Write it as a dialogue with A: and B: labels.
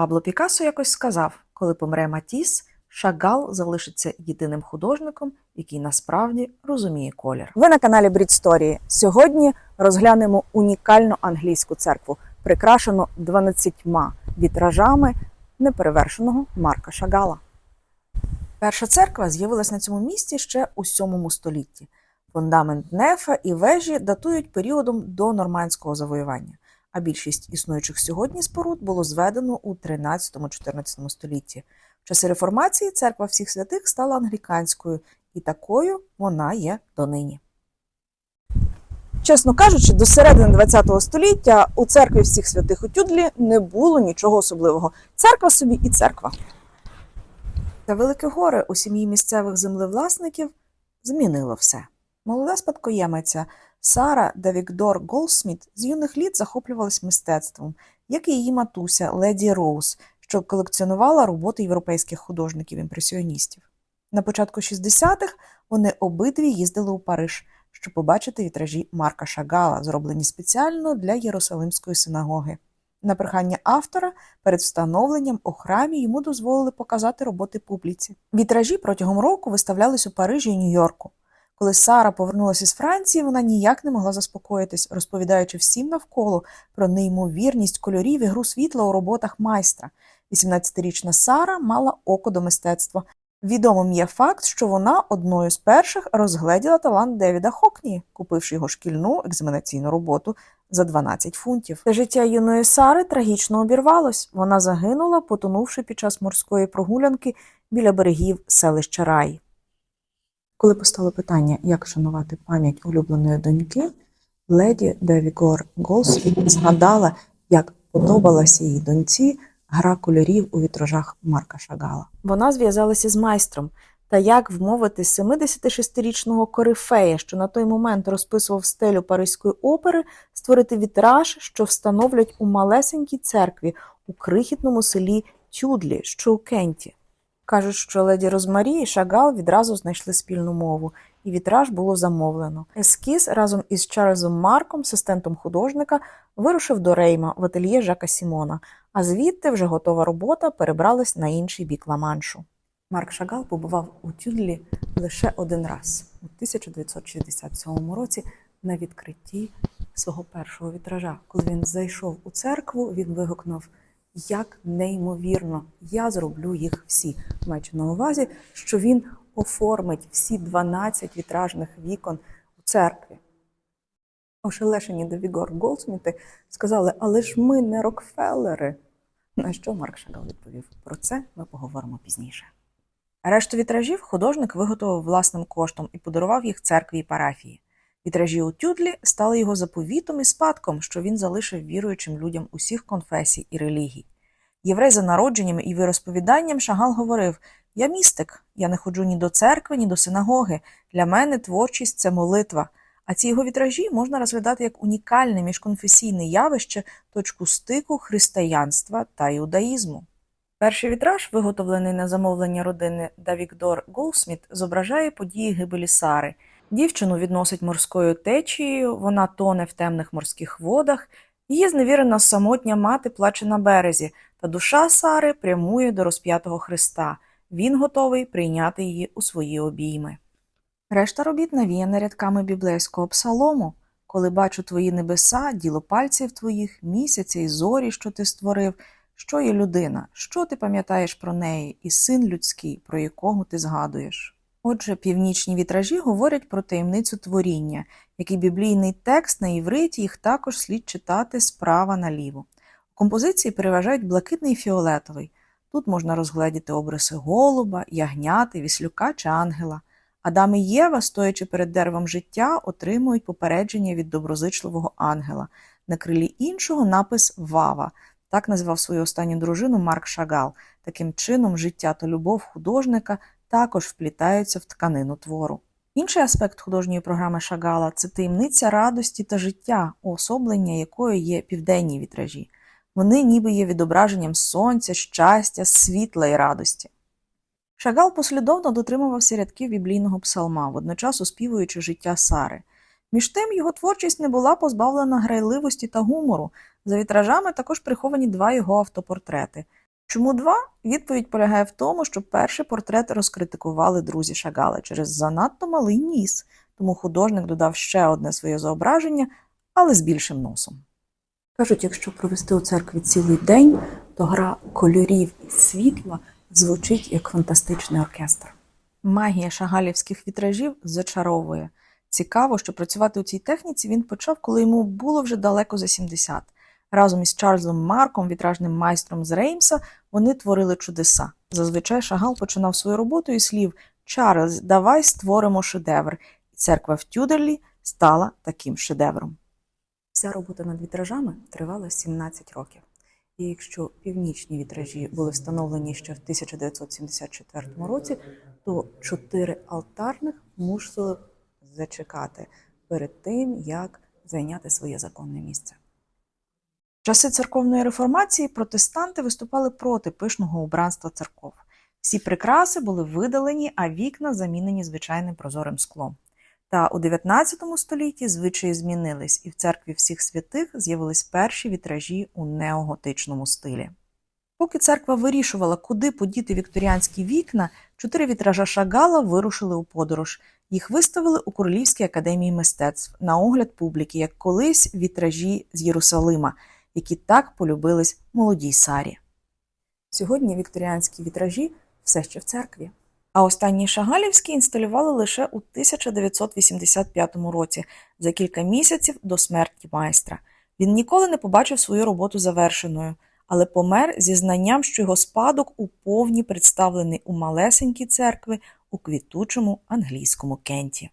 A: Пабло Пікассо якось сказав, коли помре Матіс, Шагал залишиться єдиним художником, який насправді розуміє колір.
B: Ви на каналі Брід Сторії. Сьогодні розглянемо унікальну англійську церкву, прикрашену 12 вітражами неперевершеного Марка Шагала.
A: Перша церква з'явилась на цьому місці ще у 7 столітті. Фундамент нефа і вежі датують періодом до нормандського завоювання, а більшість існуючих сьогодні споруд було зведено у 13-14 столітті. В часи реформації церква всіх святих стала англіканською, і такою вона є донині.
B: Чесно кажучи, до середини ХХ століття у церкві всіх святих у Тюдлі не було нічого особливого. Церква собі і церква.
A: Та велике горе у сім'ї місцевих землевласників змінило все. Молода спадкоємиця Сара Давікдор Голсміт з юних літ захоплювалась мистецтвом, як і її матуся Леді Роуз, що колекціонувала роботи європейських художників-імпресіоністів. На початку 60-х вони обидві їздили у Париж, щоб побачити вітражі Марка Шагала, зроблені спеціально для Єрусалимської синагоги. На прохання автора перед встановленням у храмі йому дозволили показати роботи публіці. Вітражі протягом року виставлялись у Парижі і Нью-Йорку. Коли Сара повернулася з Франції, вона ніяк не могла заспокоїтись, розповідаючи всім навколо про неймовірність кольорів і гру світла у роботах майстра. 18-річна Сара мала око до мистецтва. Відомим є факт, що вона одною з перших розгледіла талант Девіда Хокні, купивши його шкільну екзаменаційну роботу за 12 фунтів. Життя юної Сари трагічно обірвалось. Вона загинула, потонувши під час морської прогулянки біля берегів селища Рай.
B: Коли постало питання, як шанувати пам'ять улюбленої доньки, леді Девігор Голсвіт згадала, як подобалася їй доньці гра кольорів у вітражах Марка Шагала.
A: Вона зв'язалася з майстром. Та як вмовити 76-річного корифея, що на той момент розписував стелю Паризької опери, створити вітраж, що встановлять у малесенькій церкві у крихітному селі Тюдлі, що у Кенті. Кажуть, що леді Розмарі і Шагал відразу знайшли спільну мову, і вітраж було замовлено. Ескіз разом із Чарльзом Марком, асистентом художника, вирушив до Рейма в ательє Жака Сімона, а звідти вже готова робота перебралась на інший бік Ла-Маншу.
B: Марк Шагал побував у Тюдлі лише один раз у 1967 році на відкритті свого першого вітража. Коли він зайшов у церкву, він вигукнув: Як неймовірно, я зроблю їх всі, маючи на увазі, що він оформить всі 12 вітражних вікон у церкві. Ошелешені до Вігор Голдсміти сказали, але ж ми не Рокфеллери. На що Марк Шагал відповів? Про це ми поговоримо пізніше.
A: Решту вітражів художник виготовив власним коштом і подарував їх церкві і парафії. Вітражі у Тюдлі стали його заповітом і спадком, що він залишив віруючим людям усіх конфесій і релігій. Єврей за народженням і вирозповіданням Шагал говорив: Я містик, я не ходжу ні до церкви, ні до синагоги. Для мене творчість це молитва. А ці його вітражі можна розглядати як унікальне міжконфесійне явище, точку стику християнства та іудаїзму. Перший вітраж, виготовлений на замовлення родини Давікдор Голсміт, зображає події гибелі Сари. Дівчину відносить морською течією, вона тоне в темних морських водах, її зневірена самотня мати плаче на березі, та душа Сари прямує до розп'ятого Христа. Він готовий прийняти її у свої обійми. Решта робіт навіяна рядками біблейського псалому. Коли бачу твої небеса, діло пальців твоїх, місяця і зорі, що ти створив, що є людина, що ти пам'ятаєш про неї, і син людський, про якого ти згадуєш. Отже, північні вітражі говорять про таємницю творіння, як і біблійний текст на івриті їх також слід читати справа наліво. У композиції переважають блакитний і фіолетовий. Тут можна розгледіти обриси голуба, ягняти, віслюка чи ангела. Адам і Єва, стоячи перед деревом життя, отримують попередження від доброзичливого ангела. На крилі іншого напис Вава. Так назвав свою останню дружину Марк Шагал. Таким чином, життя та любов художника також вплітаються в тканину твору. Інший аспект художньої програми Шагала це таємниця радості та життя, уособлення якої є південні вітражі. Вони ніби є відображенням сонця, щастя, світла і радості. Шагал послідовно дотримувався рядків біблійного псалма, водночас оспівуючи життя Сари. Між тим, його творчість не була позбавлена грайливості та гумору. За вітражами також приховані два його автопортрети. Чому два? Відповідь полягає в тому, що перший портрет розкритикували друзі Шагала через занадто малий ніс, тому художник додав ще одне своє зображення, але з більшим носом.
B: Кажуть, якщо провести у церкві цілий день, то гра кольорів і світла звучить як фантастичний оркестр.
A: Магія шагалівських вітражів зачаровує. Цікаво, що працювати у цій техніці він почав, коли йому було вже далеко за 70. Разом із Чарльзом Марком, вітражним майстром з Реймса, вони творили чудеса. Зазвичай Шагал починав свою роботу із слів Чарльз, давай створимо шедевр. І церква в Тюдерлі стала таким шедевром.
B: Вся робота над вітражами тривала 17 років. І якщо північні вітражі були встановлені ще в 1974 році, то чотири алтарних мусили зачекати перед тим, як зайняти своє законне місце.
A: В часи церковної реформації протестанти виступали проти пишного убранства церков. Всі прикраси були видалені, а вікна замінені звичайним прозорим склом. Та у 19 столітті звичаї змінились, і в церкві всіх святих з'явились перші вітражі у неоготичному стилі. Поки церква вирішувала, куди подіти вікторіанські вікна, чотири вітража Шагала вирушили у подорож. Їх виставили у Королівській академії мистецтв на огляд публіки, як колись вітражі з Єрусалима, які так полюбились молодій Сарі.
B: Сьогодні вікторіанські вітражі все ще в церкві.
A: А останній шагалівський інсталювали лише у 1985 році, за кілька місяців до смерті майстра. Він ніколи не побачив свою роботу завершеною, але помер зі знанням, що його спадок уповні представлений у малесенькій церкві у квітучому англійському кенті.